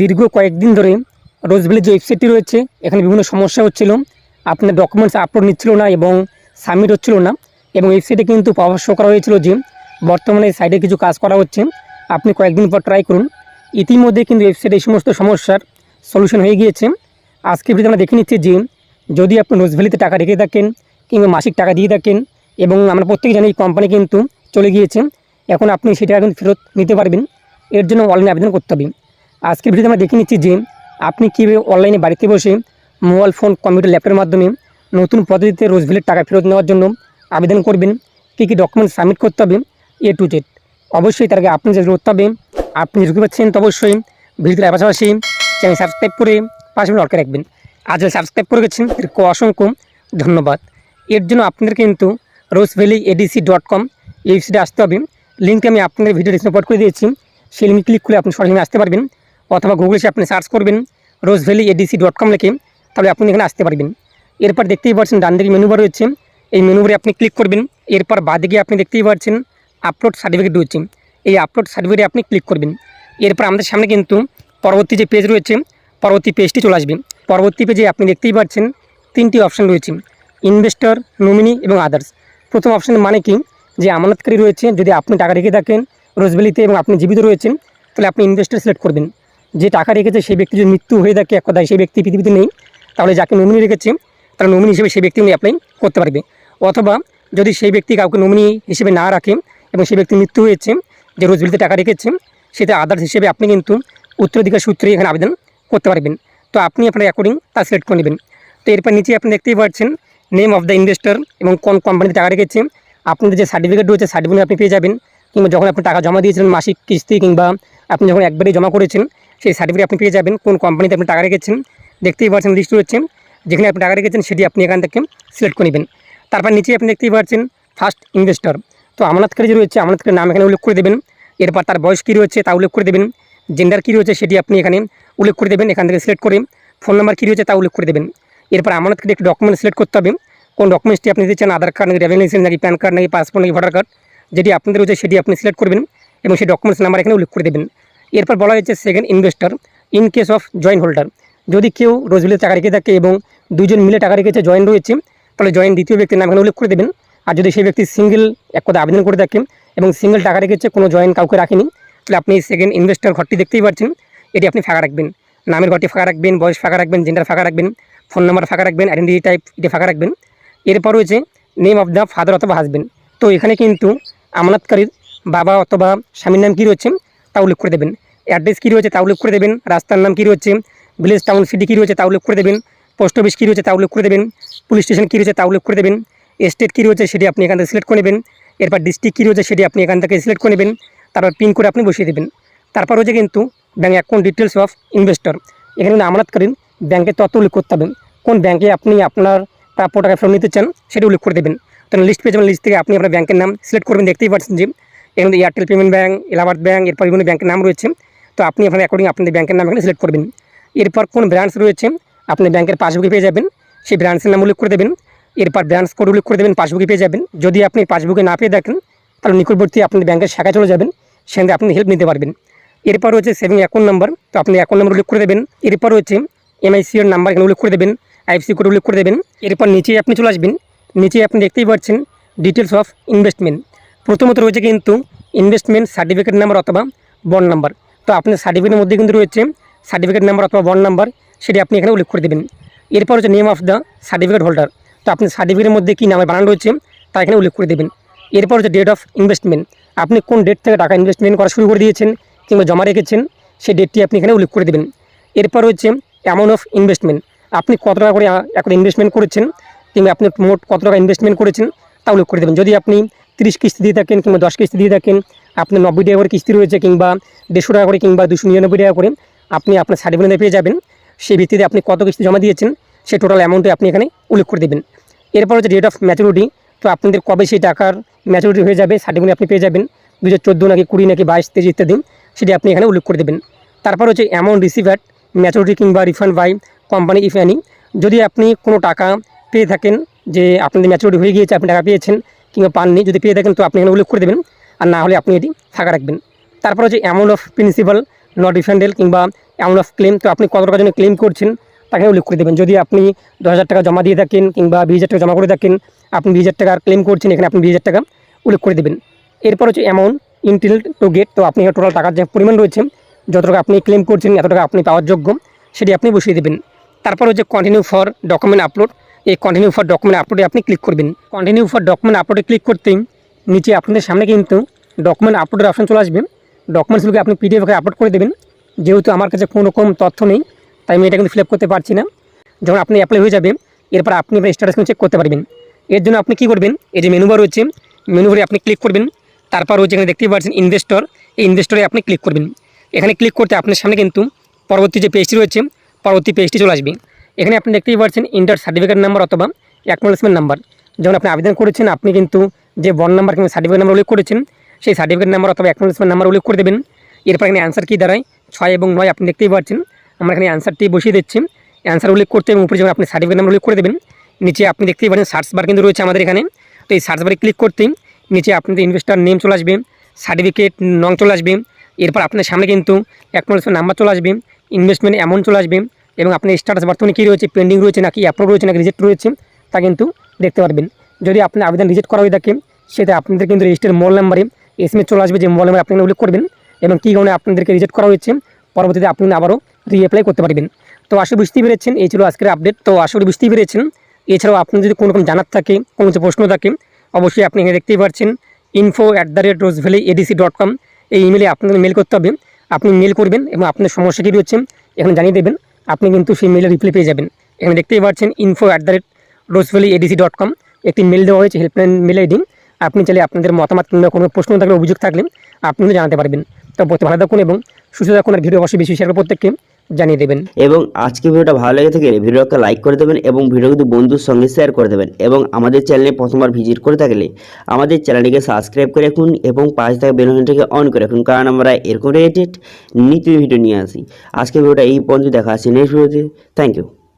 দীর্ঘ কয়েকদিন ধরে রোজভ্যালির যে ওয়েবসাইটটি রয়েছে। এখানে বিভিন্ন সমস্যা হচ্ছিল। আপনার ডকুমেন্টস আপলোড নিচ্ছিল না এবং সাবমিট হচ্ছিল না। এবং ওয়েবসাইটে কিন্তু পরামর্শ করা হয়েছিল যে বর্তমানে সাইডে কিছু কাজ করা হচ্ছে। আপনি কয়েকদিন পর ট্রাই করুন। ইতিমধ্যে কিন্তু ওয়েবসাইটে এই সমস্ত সমস্যার সলিউশন হয়ে গিয়েছে। আজকে ভিডিও আমরা দেখে নিচ্ছি যে যদি আপনি রোজভ্যালিতে টাকা রেখে থাকেন কিংবা মাসিক টাকা দিয়ে থাকেন এবং আমরা প্রত্যেকে জানি এই কোম্পানি কিন্তু চলে গিয়েছে, এখন আপনি সেটা এখন ফেরত নিতে পারবেন। এর জন্য অনলাইনে আবেদন করতে হবে। আজকের ভিডিওতে আমরা দেখে নিচ্ছি যে আপনি কীভাবে অনলাইনে বাড়িতে বসে মোবাইল ফোন, কম্পিউটার, ল্যাপটপের মাধ্যমে নতুন পদ্ধতিতে রোজভ্যালির টাকা ফেরত নেওয়ার জন্য আবেদন করবেন। কী কী ডকুমেন্ট সাবমিট করতে হবে এ টু জেড অবশ্যই তার আপনি যে করতে হবে, আপনি ঢুকে পাচ্ছেন, তো অবশ্যই ভিডিওর পাশাপাশি চ্যানেল সাবস্ক্রাইব করে পাশে লটকে রাখবেন। যারা সাবস্ক্রাইব করে গেছেন, তাদেরকে অসংখ্য ধন্যবাদ। এর জন্য আপনাদের কিন্তু Rose Valley ADC dot com ওয়েবসাইটে আসতে হবে। লিঙ্কটি আমি আপনাদের ভিডিও ডিসপ্লে করে দিয়েছি। সেই লিঙ্ক ক্লিক করে আপনি সরাসরি আসতে পারবেন। অথবা গুগলে আপনি সার্চ করবেন Rose Valley ADC dot com লিখে, তাহলে আপনি এখানে আসতে পারবেন। এরপর দেখতেই পাচ্ছেন, ডান দিকে মেনু বার রয়েছে। এই মেনু বারে আপনি ক্লিক করবেন, এরপর বাদিকে আপনি দেখতেই পাচ্ছেন আপলোড সার্টিফিকেট রয়েছে। এই আপলোড সার্টিফিকেটে আপনি ক্লিক করবেন। এরপর আমাদের সামনে কিন্তু পরবর্তী যে পেজ রয়েছে, পরবর্তী পেজটি চলে আসবে। পরবর্তী পেজে আপনি দেখতেই পাচ্ছেন, তিনটি অপশান রয়েছে ইনভেস্টর নমিনি এবং আদার্স প্রথম অপশানের মানে কি? যে আমানতকারী রয়েছে, যদি আপনি টাকা রেখে থাকেন রোজবেলিতে এবং আপনি জীবিত রয়েছেন, তাহলে আপনি ইনভেস্টর সিলেক্ট করবেন। যে টাকা রেখেছে সেই ব্যক্তি যদি মৃত্যু হয়ে থাকে এক কথায়, সেই ব্যক্তি পৃথিবীতে নেই, তাহলে যাকে নমিনি রেখেছে, তারা নমিনি হিসেবে সেই ব্যক্তি অ্যাপ্লাই করতে পারবে। অথবা যদি সেই ব্যক্তি কাউকে নমিনি হিসেবে না রাখে এবং সেই ব্যক্তি মৃত্যু হয়েছে, যে রোজবেলিতে টাকা রেখেছে, সেটা আদার্স হিসেবে আপনি কিন্তু উত্তরাধিকার সূত্রে এখানে আবেদন করতে পারবেন। তো আপনি আপনার অ্যাকর্ডিং তা সিলেক্ট করে নেবেন। তো এরপর নিচে আপনি দেখতেই পাচ্ছেন নেম অফ দ্য ইনভেস্টর এবং কোন কোম্পানিতে টাকা রেখেছে। আপনাদের যে সার্টিফিকেট রয়েছে সার্টিফিকেট আপনি পেয়ে যাবেন। কিংবা যখন আপনি টাকা জমা দিয়েছিলেন, মাসিক কিস্তি কিংবা আপনি যখন একবারেই জমা করেছেন সেই সার্টিফিকেট আপনি পেয়ে যাবেন, কোন কোম্পানিতে আপনি টাকা রেখেছেন, দেখতেই পাচ্ছেন লিস্ট রয়েছে। যেখানে আপনি টাকা রেখেছেন, সেটি আপনি এখান থেকে সিলেক্ট করে নেবেন। তারপর নিচে আপনি দেখতেই পাচ্ছেন ফার্স্ট ইনভেস্টর তো আমানতকারী যে রয়েছে, আমানতকারীর নাম এখানে উল্লেখ করে দেবেন। এরপর তার বয়স কী রয়েছে, তা উল্লেখ করে দেবেন। জেন্ডার কী রয়েছে, সেটি আপনি এখানে উল্লেখ করে দেবেন, এখান থেকে সিলেক্ট করে। ফোন নাম্বার কী রয়েছে, তা উল্লেখ করে দেবেন। এরপর আমানতকারী একটি ডকুমেন্ট সিলেক্ট করতে হবে। কোন ডকুমেন্টসটি আপনি দিচ্ছেন আধার কার্ড নাকি ড্রাইভিং লাইসেন্স নাকি প্যান কার্ড নাকি পাসপোর্ট নাকি ভোটার কার্ড যেটি আপনাদের রয়েছে, সেটি আপনি সিলেক্ট করবেন এবং সেই ডকুমেন্টস নাম্বার এখানে উল্লেখ করে দেবেন। এরপর বলা হয়েছে second investor in case of joint holder যদি কেউ রোজবিলে টাকা রেখে থাকে এবং দুজন মিলে টাকা রেখেছে জয়েন্ট রয়েছে, তাহলে জয়েন্ট দ্বিতীয় ব্যক্তির নাম এখানে উল্লেখ করে দেবেন। আর যদি সেই ব্যক্তি সিঙ্গেল এক কথা আবেদন করে থাকেন এবং সিঙ্গেল টাকা রেখেছে, কোনো জয়েন্ট কাউকে রাখেনি, তাহলে আপনি সেকেন্ড ইনভেস্টর ঘরটি দেখতেই পাচ্ছেন। এটি আপনি ফাঁকা রাখবেন। নামের ঘরটি ফাঁকা রাখবেন, বয়স ফাঁকা রাখবেন জেন্ডার ফাঁকা রাখবেন ফোন নাম্বার ফাঁকা রাখবেন আইডেন্টি টাইপ এটি ফাঁকা রাখবেন। এরপর রয়েছে নেম অফ দ্য ফাদার অথবা হাজবেন্ড তো এখানে কিন্তু আমানতকারীর বাবা অথবা স্বামীর নাম কী রয়েছে? তা উল্লেখ করে দেবেন। অ্যাড্রেস কী রয়েছে তা উল্লেখ করে দেবেন। রাস্তার নাম কী রয়েছে? ভিলেজ টাউন সিটি কী রয়েছে তা উল্লেখ করে দেবেন। পোস্ট অফিস কী রয়েছে তা উল্লেখ করে দেবেন। পুলিশ স্টেশন কী রয়েছে তা উল্লেখ করে দেবেন। স্টেট কী রয়েছে সেটি আপনি এখান থেকে সিলেক্ট করে নেবেন। এরপর ডিস্ট্রিক্ট কী রয়েছে সেটি আপনি এখান থেকে সিলেক্ট করে নেবেন। তারপর পিন করে আপনি বসিয়ে দেবেন। তারপর রয়েছে কিন্তু bank account details of investor এখানে কিন্তু আমানতকালীন ব্যাংকের তথ্য উল্লেখ করতে হবে। কোন ব্যাংকে আপনি আপনার প্রাপ্য টাকা ফেরত নিতে চান সেটা উল্লেখ করে দেবেন। তখন লিস্ট পেয়ে যাবেন। লিস্ট থেকে আপনি আপনার ব্যাংকের নাম সিলেক্ট করবেন। দেখতেই পাচ্ছেন যে এখানে Airtel payment bank Allahabad bank এরপর বিভিন্ন ব্যাঙ্কের নাম রয়েছে। তো আপনি আপনার অ্যাকর্ডিং আপনাদের ব্যাঙ্কের নাম এখানে সিলেক্ট করবেন। এরপর কোন ব্রাঞ্চ রয়েছে, আপনি ব্যাংকের পাসবুকে পেয়ে যাবেন। সেই ব্রাঞ্চের নাম উল্লেখ করে দেবেন। এরপর ব্রাঞ্চ কোড উল্লেখ করে দেবেন পাসবুকে পেয়ে যাবেন। যদি আপনি পাসবুকে না পেয়ে দেখেন তাহলে নিকটবর্তী আপনাদের ব্যাংকের শাখায় চলে যাবেন। সেখানে আপনি হেল্প নিতে পারবেন। এরপর রয়েছে সেভিং অ্যাকাউন্ট নাম্বার তো আপনি অ্যাকাউন্ট নাম্বার উল্লেখ করে দেবেন। এরপর রয়েছে এমআইসিওর নাম্বার এখানে উল্লেখ করে দেবেন। আইএফসি কোড উল্লেখ করে দেবেন। এরপর নিচেই আপনি চলে আসবেন। নিচে আপনি দেখতেই পাচ্ছেন ডিটেলস অফ ইনভেস্টমেন্ট প্রথমত রয়েছে কিন্তু ইনভেস্টমেন্ট সার্টিফিকেট নাম্বার অথবা বন্ড নাম্বার তো আপনার সার্টিফিকেটের মধ্যে কিন্তু রয়েছে সার্টিফিকেট নাম্বার অথবা বন্ড নাম্বার সেটি আপনি এখানে উল্লেখ করে দেবেন। এরপর হচ্ছে name of the certificate holder তো আপনি সার্টিফিকেটের মধ্যে কী নামে বানানো রয়েছে, তা এখানে উল্লেখ করে দেবেন। এরপর হচ্ছে ডেট অফ ইনভেস্টমেন্ট আপনি কোন ডেট থেকে টাকা ইনভেস্টমেন্ট করা শুরু করে দিয়েছেন কিংবা জমা রেখেছেন, সেই ডেটটি আপনি এখানে উল্লেখ করে দেবেন। এরপর হচ্ছে অ্যামাউন্ট অফ ইনভেস্টমেন্ট আপনি কত টাকা করে এখন ইনভেস্টমেন্ট করেছেন, কিংবা আপনি মোট কত টাকা ইনভেস্টমেন্ট করেছেন, তা উল্লেখ করে দেবেন। যদি আপনি তিরিশ কিস্তি দিয়ে থাকেন কিংবা দশ কিস্তি দিয়ে থাকেন আপনার নব্বই টাকা করে কিস্তি রয়েছে কিংবা দেড়শো টাকা করে কিংবা দুশো নিরানব্বই টাকা করে, আপনি আপনার সার্টিফিকেট পেয়ে যাবেন। সেই ভিত্তিতে আপনি কত কিস্তি জমা দিয়েছেন সেই টোটাল অ্যামাউন্টে আপনি এখানে উল্লেখ করে দেবেন। এরপর হচ্ছে ডেট অফ ম্যাচুরিটি তো আপনাদের কবে সেই টাকার ম্যাচুরিটি হয়ে যাবে সার্টিফিকেট আপনি পেয়ে যাবেন দু হাজার চোদ্দ নাকি কুড়ি নাকি বাইশ, তেইশ ইত্যাদি, সেটি আপনি এখানে উল্লেখ করে দেবেন। তারপর হচ্ছে অ্যামাউন্ট রিসিভ অ্যাট ম্যাচুরিটি কিংবা refund by company if any যদি আপনি কোনো টাকা পেয়ে থাকেন যে আপনাদের ম্যাচুরিটি হয়ে গিয়েছে, আপনি টাকা পেয়েছেন কিংবা পাননি যদি পেয়ে থাকেন, তো আপনি এখানে উল্লেখ করে দেবেন। আর না হলে আপনি এটি ফাঁকা রাখবেন। তারপর হচ্ছে amount of principal not refundable কিংবা অ্যামাউন্ট অফ ক্লেম তো আপনি কত টাকার জন্য ক্লেম করছেন, তাকে উল্লেখ করে দেবেন। যদি আপনি দশ হাজার টাকা জমা দিয়ে থাকেন কিংবা বিশ হাজার টাকা জমা করে থাকেন, আপনি বিশ হাজার টাকার ক্লেম করছেন, এখানে আপনি বিশ হাজার টাকা উল্লেখ করে দেবেন। এরপর হচ্ছে অ্যামাউন্ট ইনটিল টু গেট তো আপনি টোটাল টাকার যে পরিমাণ রয়েছে, যত টাকা আপনি ক্লেম করছেন, এত টাকা আপনি পাওয়ার যোগ্য, সেটি আপনি বসিয়ে দেবেন। তারপর হচ্ছে কন্টিনিউ ফর ডকুমেন্ট আপলোড এই কন্টিনিউ ফর ডকুমেন্ট আপলোডে আপনি ক্লিক করবেন। কন্টিনিউ ফর ডকুমেন্ট আপলোডে ক্লিক করতেই নিচে আপনাদের সামনে কিন্তু ডকুমেন্ট আপলোডের অপশন চলে আসবে। ডকুমেন্টসগুলোকে আপনি পিডিএফ করে আপলোড করে দেবেন। যেহেতু আমার কাছে কোনো রকম তথ্য নেই, তাই আমি এটা কিন্তু ফিল করতে পারছি না। যখন আপনি অ্যাপ্লাই হয়ে যাবে, এরপর আপনি আপনার স্ট্যাটাস চেক করতে পারবেন। এর জন্য আপনি কী করবেন, এই যে মেনুবার রয়েছে মেনু বারে আপনি ক্লিক করবেন। তারপর রয়েছে এখানে দেখতেই পাচ্ছেন ইনভেস্টর এই ইনভেস্টরে আপনি ক্লিক করবেন। এখানে ক্লিক করতে আপনার সামনে কিন্তু পরবর্তী যে পেজটি রয়েছে, পরবর্তী পেজটি চলে আসবে। এখানে আপনি দেখতেই পাচ্ছেন ইন্টার সার্টিফিকেট নাম্বার অথবা অ্যাকনোলেজমেন্ট নাম্বার যখন আপনি আবেদন করেছেন, আপনি কিন্তু যে বন নাম্বার কিংবা সার্টিফিকেট নাম্বার উল্লেখ করেছেন, সেই সার্টিফিকেট নাম্বার অথবা অ্যাকনোলেজমেন্ট নাম্বার উল্লেখ করে দেবেন। এরপর এখানে অ্যান্সার কী দাঁড়ায়? ছয় এবং নয় আপনি দেখতেই পাচ্ছেন। আমরা এখানে অ্যান্সারটি বসিয়ে দিচ্ছি। অ্যান্সার উল্লেখ করতে এবং উপরে যখন আপনি সার্টিফিকেট নাম্বার উল্লেখ করে দেবেন, নিচে আপনি দেখতেই পাচ্ছেন সার্চ বার কিন্তু রয়েছে আমাদের এখানে। তো এই সার্চ বারে ক্লিক করতেই নিচে আপনাদের ইনভেস্টার নেম চলে আসবে সার্টিফিকেট নং চলে আসবে। এরপর আপনার সামনে কিন্তু অ্যাকনোলেজমেন্ট নাম্বার চলে আসবে ইনভেস্টমেন্ট অ্যামাউন্ট চলে আসবে। এবং আপনার স্ট্যাটাস বর্তমানে কী রয়েছে পেন্ডিং রয়েছে নাকি অ্যাপ্রুভ রয়েছে নাকি রিজেক্ট রয়েছে, তা কিন্তু দেখতে পারবেন। যদি আপনার আবেদন রিজেক্ট করা হয়ে থাকে, সেটা আপনাদের কিন্তু রেজিস্টার মোবাইল নাম্বারে এসএমএস চলে আসবে, যে মোবাইল নাম্বার আপনি উল্লেখ করবেন এবং কী কারণে আপনাদেরকে রিজেক্ট করা হয়েছে, পরবর্তীতে আপনি আবারও রিঅ্যাপ্লাই করতে পারবেন। তো আসলে বুঝতেই পেরেছেন, এই ছিল আজকের আপডেট তো আসলে বুঝতেই পেরেছেন। এছাড়াও আপনি যদি কোনো রকম জানার থাকে, কোনো কিছু প্রশ্ন থাকে, অবশ্যই আপনি এখানে দেখতেই পাচ্ছেন info at the rate Rose Valley ADC dot com এই ইমেলে আপনাদের মেল করতে হবে। আপনি মেল করবেন এবং আপনার সমস্যা কী রয়েছে, এখানে জানিয়ে দেবেন। আপনি কিন্তু সেই মেলের রিপ্লাই পেয়ে যাবেন। এখানে দেখতেই পাচ্ছেন info at the rate dot com একটি মেল দেওয়া হয়েছে হেল্পলাইন মেল আইডি আপনি চাইলে আপনাদের মতামত কিংবা কোনো প্রশ্ন থাকলে, অভিযোগ থাকলে আপনি জানাতে পারবেন। তো ভালো থাকুন এবং সুস্থ থাকুন, আর ভিডিও অবশ্যই বেশি শেয়ার প্রত্যেককে। জানিয়ে দেবেন। এবং আজকে ভিডিওটা ভালো লেগে থাকলে ভিডিওকে লাইক করে দেবেন এবং ভিডিও কিন্তু বন্ধুর সঙ্গে শেয়ার করে দেবেন এবং আমাদের চ্যানেলে প্রথমবার ভিজিট করে থাকলে আমাদের চ্যানেলটিকে সাবস্ক্রাইব করে রাখুন এবং পাশে থাকা বেলঘন্টাকে অন করে রাখুন, কারণ আমরা এরকম রিলেটেড নিত্য ভিডিও নিয়ে আসি। আজকে ভিডিওটা এই পর্যন্ত, দেখা আছে নেক্সট ভিডিওতে থ্যাংক ইউ